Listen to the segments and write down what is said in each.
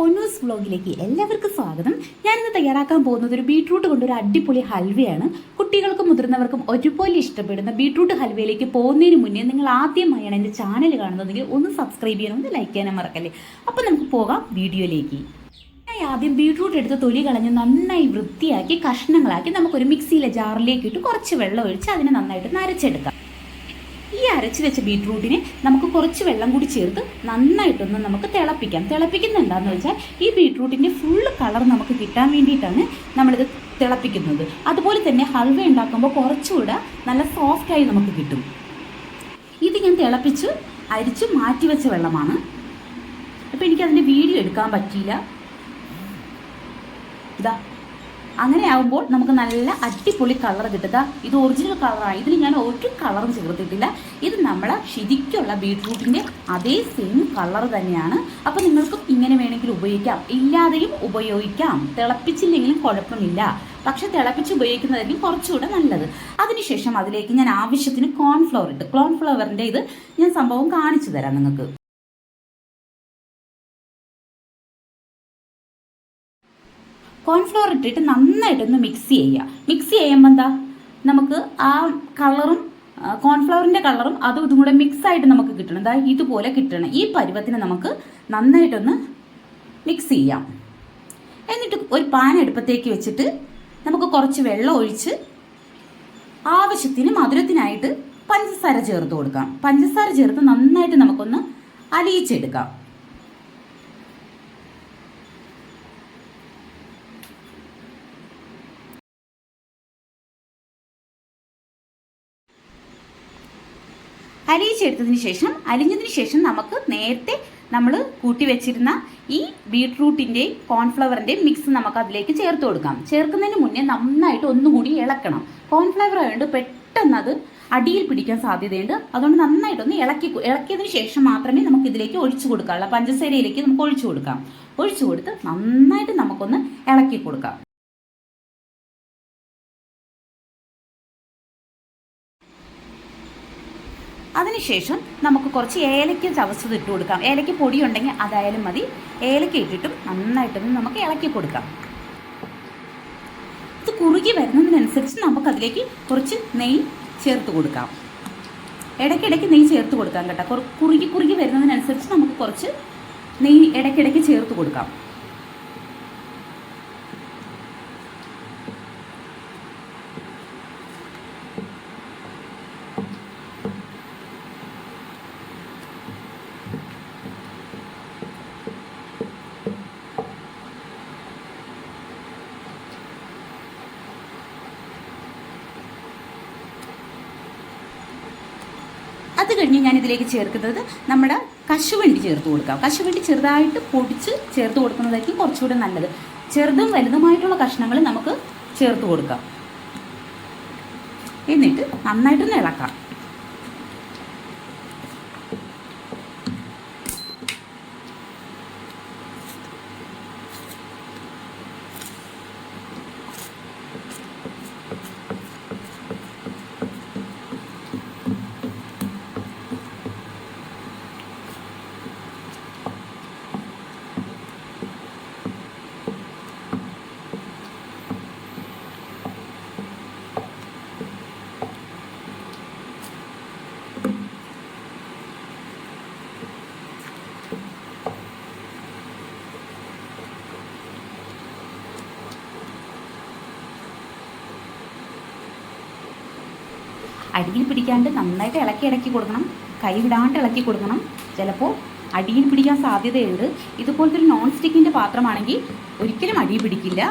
പൊന്നൂസ് വ്ലോഗിലേക്ക് എല്ലാവർക്കും സ്വാഗതം. ഞാനിന്ന് തയ്യാറാക്കാൻ പോകുന്നത് ഒരു ബീട്രൂട്ട് കൊണ്ടൊരു അടിപൊളി ഹൽവയാണ്. കുട്ടികൾക്കും മുതിർന്നവർക്കും ഒരുപോലെ ഇഷ്ടപ്പെടുന്ന ബീട്രൂട്ട് ഹൽവയിലേക്ക് പോകുന്നതിന് മുന്നേ നിങ്ങൾ ആദ്യമായാണ് എന്റെ ചാനൽ കാണുന്നതെങ്കിൽ ഒന്ന് സബ്സ്ക്രൈബ് ചെയ്യാനും ഒന്ന് ലൈക്ക് ചെയ്യാനും മറക്കല്ലേ. അപ്പോൾ നമുക്ക് പോകാം വീഡിയോയിലേക്ക്. ആദ്യം ബീട്രൂട്ട് എടുത്ത് തൊലി കളഞ്ഞ് നന്നായി വൃത്തിയാക്കി കഷ്ണങ്ങളാക്കി നമുക്കൊരു മിക്സിയിലെ ജാറിലേക്ക് ഇട്ട് കുറച്ച് വെള്ളം ഒഴിച്ച് അതിനെ നന്നായിട്ട് നരച്ചെടുക്കാം അരച്ച് വെച്ച ബീട്രൂട്ടിനെ നമുക്ക് കുറച്ച് വെള്ളം കൂടി ചേർത്ത് നന്നായിട്ടൊന്ന് നമുക്ക് തിളപ്പിക്കാം. തിളപ്പിക്കുന്നുണ്ടെന്ന് വെച്ചാൽ ഈ ബീട്രൂട്ടിന്റെ ഫുള്ള് കളർ നമുക്ക് കിട്ടാൻ വേണ്ടിയിട്ടാണ് നമ്മളിത് തിളപ്പിക്കുന്നത്. അതുപോലെ തന്നെ ഹൽവ ഉണ്ടാക്കുമ്പോൾ കുറച്ചുകൂടെ നല്ല സോഫ്റ്റായി നമുക്ക് കിട്ടും. ഇത് ഞാൻ തിളപ്പിച്ച് അരിച്ച് മാറ്റി വെച്ച വെള്ളമാണ്. അപ്പോൾ എനിക്കതിന്റെ വീഡിയോ എടുക്കാൻ പറ്റിയില്ല. ഇതാ. അങ്ങനെ ആകുമ്പോൾ നമുക്ക് നല്ല അടിപൊളി കളർ കിട്ടുക. ഇത് ഒറിജിനൽ കളറാണ് ഇതിൽ ഞാൻ ഒരു കളറും ചേർത്തിട്ടില്ല. ഇത് നമ്മൾ ശരിക്കുള്ള ബീട്രൂട്ടിന്റെ അതേ സെയിം കളർ തന്നെയാണ്. അപ്പോൾ നിങ്ങൾക്കും ഇങ്ങനെ വേണമെങ്കിൽ ഉപയോഗിക്കാം. ഇല്ലാതെയും ഉപയോഗിക്കാം. തിളപ്പിച്ചില്ലെങ്കിലും കുഴപ്പമില്ല. പക്ഷെ തിളപ്പിച്ച് ഉപയോഗിക്കുന്നതായിരിക്കും കുറച്ചുകൂടെ നല്ലത്. അതിനുശേഷം അതിലേക്ക് ഞാൻ ആവശ്യത്തിന് കോൺഫ്ലവർ ഇട്ട് കോൺഫ്ലവറിന്റെ ഇത് ഞാൻ സംഭവം കാണിച്ചു തരാം നിങ്ങൾക്ക്. കോൺഫ്ലോർ ഇട്ടിട്ട് നന്നായിട്ടൊന്ന് മിക്സ് ചെയ്യുക. മിക്സ് ചെയ്യുമ്പോൾ എന്താ? നമുക്ക് ആ കളറും കോൺഫ്ലവറിന്റെ കളറും അതും ഇതും കൂടെ മിക്സ് ആയിട്ട് നമുക്ക് കിട്ടണം. എന്താ ഇതുപോലെ കിട്ടണം. ഈ പരുവത്തിന് നമുക്ക് നന്നായിട്ടൊന്ന് മിക്സ് ചെയ്യാം. എന്നിട്ട് ഒരു പാൻ എടുപ്പത്തേക്ക് വെച്ചിട്ട് നമുക്ക് കുറച്ച് വെള്ളം ഒഴിച്ച് ആവശ്യത്തിന് മധുരത്തിനായിട്ട് പഞ്ചസാര ചേർത്ത് കൊടുക്കാം. പഞ്ചസാര ചേർത്ത് നന്നായിട്ട് നമുക്കൊന്ന് അലിയിച്ചെടുക്കാം. അലിയിച്ചെടുത്തതിന് ശേഷം അലിഞ്ഞതിന് ശേഷം നമുക്ക് നേരത്തെ നമ്മൾ കൂട്ടി വെച്ചിരുന്ന ഈ ബീട്രൂട്ടിന്റെയും കോൺഫ്ലവറിന്റെ മിക്സ് നമുക്ക് അതിലേക്ക് ചേർത്ത് കൊടുക്കാം. ചേർക്കുന്നതിന് മുന്നേ നന്നായിട്ട് ഒന്നുകൂടി ഇളക്കണം. കോൺഫ്ലവർ ആയതുകൊണ്ട് പെട്ടെന്ന് അത് അടിയിൽ പിടിക്കാൻ സാധ്യതയുണ്ട്. അതുകൊണ്ട് നന്നായിട്ടൊന്ന് ഇളക്കി ഇളക്കിയതിന് ശേഷം മാത്രമേ നമുക്ക് ഇതിലേക്ക് ഒഴിച്ചു കൊടുക്കാവുള്ളൂ. പഞ്ചസാരയിലേക്ക് നമുക്ക് ഒഴിച്ചു കൊടുക്കാം. ഒഴിച്ചു കൊടുത്ത് നന്നായിട്ട് നമുക്കൊന്ന് ഇളക്കി കൊടുക്കാം. അതിനുശേഷം നമുക്ക് കുറച്ച് ഏലയ്ക്ക് ചവച്ചത് ഇട്ട് കൊടുക്കാം. ഏലക്ക പൊടി ഉണ്ടെങ്കിൽ അതായാലും മതി. ഏലയ്ക്ക് ഇട്ടിട്ടും നന്നായിട്ടൊന്ന് നമുക്ക് ഇളക്കി കൊടുക്കാം. ഇത് കുറുകി വരുന്നതിനനുസരിച്ച് നമുക്കതിലേക്ക് കുറച്ച് നെയ്യ് ചേർത്ത് കൊടുക്കാം. ഇടയ്ക്കിടയ്ക്ക് നെയ്യ് ചേർത്ത് കൊടുക്കാം കേട്ടോ. കുറ- കുറുകി കുറുകി വരുന്നതിനനുസരിച്ച് നമുക്ക് കുറച്ച് നെയ്യ് ഇടയ്ക്കിടയ്ക്ക് ചേർത്ത് കൊടുക്കാം. കഴിഞ്ഞ് ഞാൻ ഇതിലേക്ക് ചേർക്കുന്നത് നമ്മുടെ കശുവണ്ടി ചേർത്ത് കൊടുക്കാം. കശുവണ്ടി ചെറുതായിട്ട് പൊടിച്ച് ചേർത്ത് കൊടുക്കുന്നതായിരിക്കും കുറച്ചുകൂടെ നല്ലത്. ചെറുതും വലുതുമായിട്ടുള്ള കഷ്ണങ്ങൾ നമുക്ക് ചേർത്ത് കൊടുക്കാം. എന്നിട്ട് നന്നായിട്ടൊന്ന് ഇളക്കാം. അടിയിൽ പിടിക്കാണ്ട് നന്നായിട്ട് ഇളക്കി ഇളക്കി കൊടുക്കണം. കൈ വിടാണ്ട് ഇളക്കി കൊടുക്കണം. ചിലപ്പോൾ അടിയിൽ പിടിക്കാൻ സാധ്യതയുണ്ട്. ഇതുപോലത്തെ ഒരു നോൺ സ്റ്റിക്കിന്റെ പാത്രമാണെങ്കിൽ ഒരിക്കലും അടി പിടിക്കില്ല.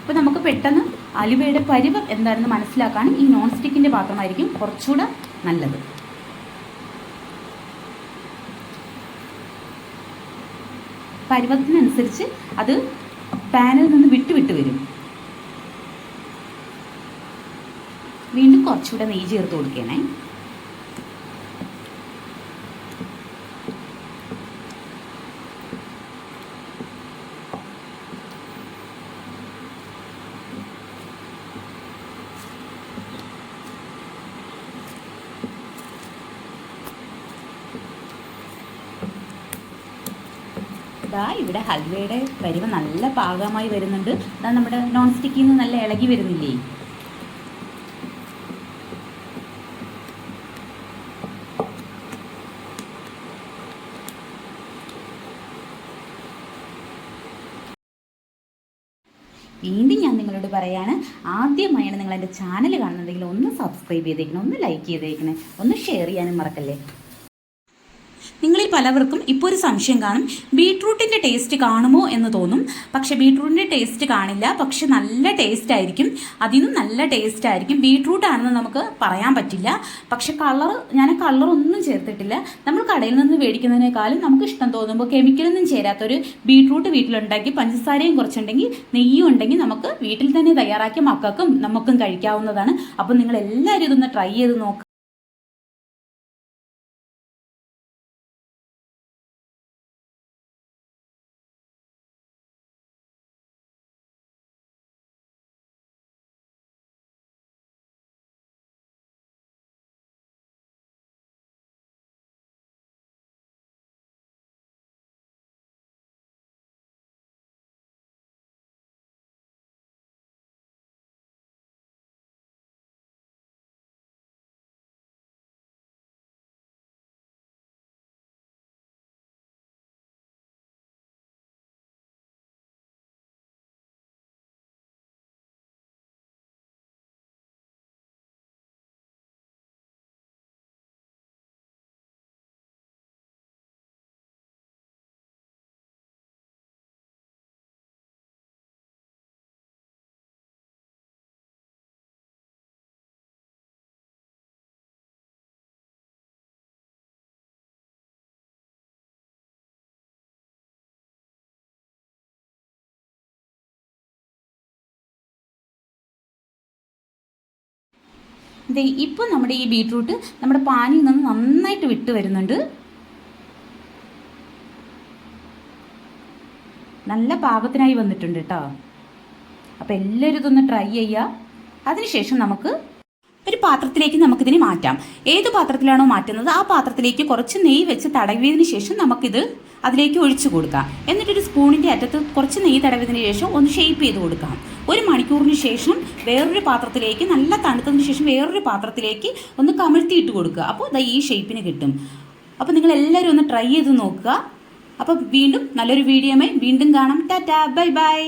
അപ്പോൾ നമുക്ക് പെട്ടെന്ന് അലുവയുടെ പരുവം എന്താണെന്ന് മനസ്സിലാക്കാൻ ഈ നോൺ സ്റ്റിക്കിന്റെ പാത്രമായിരിക്കും കുറച്ചുകൂടെ നല്ലത്. പരുവത്തിനനുസരിച്ച് അത് പാനിൽ നിന്ന് വിട്ടുവിട്ട് വിട്ട് വരും. കുറച്ചുകൂടെ നെയ്യ് ചേർത്ത് കൊടുക്കണേ. ഇവിടെ ഹൽവയുടെ പരിവ് നല്ല പാകമായി വരുന്നുണ്ട്. അതാ നമ്മുടെ നോൺ സ്റ്റിക്കിൽ നിന്ന് നല്ല ഇളകി വരുന്നില്ലേ? വീണ്ടും ഞാൻ നിങ്ങളോട് പറയാണ്. ആദ്യമായാണ് നിങ്ങൾ എന്റെ ചാനൽ കാണുന്നുണ്ടെങ്കിൽ ഒന്ന് സബ്സ്ക്രൈബ് ചെയ്തേക്കണം ഒന്ന് ലൈക്ക് ചെയ്തേക്കണേ ഒന്ന് ഷെയർ ചെയ്യാനും മറക്കല്ലേ? പലവർക്കും ഇപ്പോൾ ഒരു സംശയം കാണും. ബീട്രൂട്ടിന്റെ ടേസ്റ്റ് കാണുമോ എന്ന് തോന്നും. പക്ഷേ ബീട്രൂട്ടിന്റെ ടേസ്റ്റ് കാണില്ല. പക്ഷെ നല്ല ടേസ്റ്റ് ആയിരിക്കും. അതിനും നല്ല ടേസ്റ്റ് ആയിരിക്കും. ബീട്രൂട്ട് ആണെന്ന് നമുക്ക് പറയാൻ പറ്റില്ല. പക്ഷെ കളർ ഞാൻ കളറൊന്നും ചേർത്തിട്ടില്ല. നമ്മൾ കടയിൽ നിന്ന് മേടിക്കുന്നതിനേക്കാളും നമുക്ക് ഇഷ്ടം തോന്നുമ്പോൾ കെമിക്കലൊന്നും ചേരാത്തൊരു ബീട്രൂട്ട് വീട്ടിലുണ്ടാക്കി പഞ്ചസാരയും കുറച്ചുണ്ടെങ്കിൽ നെയ്യും ഉണ്ടെങ്കിൽ നമുക്ക് വീട്ടിൽ തന്നെ തയ്യാറാക്കി മക്കൾക്കും നമുക്കും കഴിക്കാവുന്നതാണ്. അപ്പോൾ നിങ്ങൾ എല്ലാവരും ഇതൊന്ന് ട്രൈ ചെയ്ത് നോക്കുക ദേ ഇപ്പോൾ നമ്മുടെ ഈ ബീട്രൂട്ട് നമ്മുടെ പാനിൽ നിന്ന് നന്നായിട്ട് വിട്ട് വരുന്നുണ്ട്. നല്ല പാകത്തിനായി വന്നിട്ടുണ്ട് കേട്ടോ അപ്പോൾ എല്ലാവരും ഇതൊന്ന് ട്രൈ ചെയ്യുക അതിനുശേഷം നമുക്ക് ഒരു പാത്രത്തിലേക്ക് നമുക്കിതിനെ മാറ്റാം. ഏത് പാത്രത്തിലാണോ മാറ്റുന്നത് ആ പാത്രത്തിലേക്ക് കുറച്ച് നെയ്യ് വെച്ച് തടവിയതിന് ശേഷം നമുക്കിത് അതിലേക്ക് ഒഴിച്ചു കൊടുക്കാം എന്നിട്ടൊരു സ്പൂണിന്റെ അറ്റത്ത് കുറച്ച് നെയ്യ് തടവിയതിന് ശേഷം ഒന്ന് ഷേപ്പ് ചെയ്ത് കൊടുക്കാം ഒരു മണിക്കൂറിന് ശേഷം വേറൊരു പാത്രത്തിലേക്ക് നല്ല തണുത്തതിന് ശേഷം വേറൊരു പാത്രത്തിലേക്ക് ഒന്ന് കമിഴ്ത്തിയിട്ട് കൊടുക്കുക. അപ്പോൾ ദാ ഈ ഷേപ്പിന് കിട്ടും. അപ്പോൾ നിങ്ങൾ എല്ലാവരും ഒന്ന് ട്രൈ ചെയ്ത് നോക്കുക. അപ്പോൾ വീണ്ടും നല്ലൊരു വീഡിയോമായി വീണ്ടും കാണാം. Tata bye bye.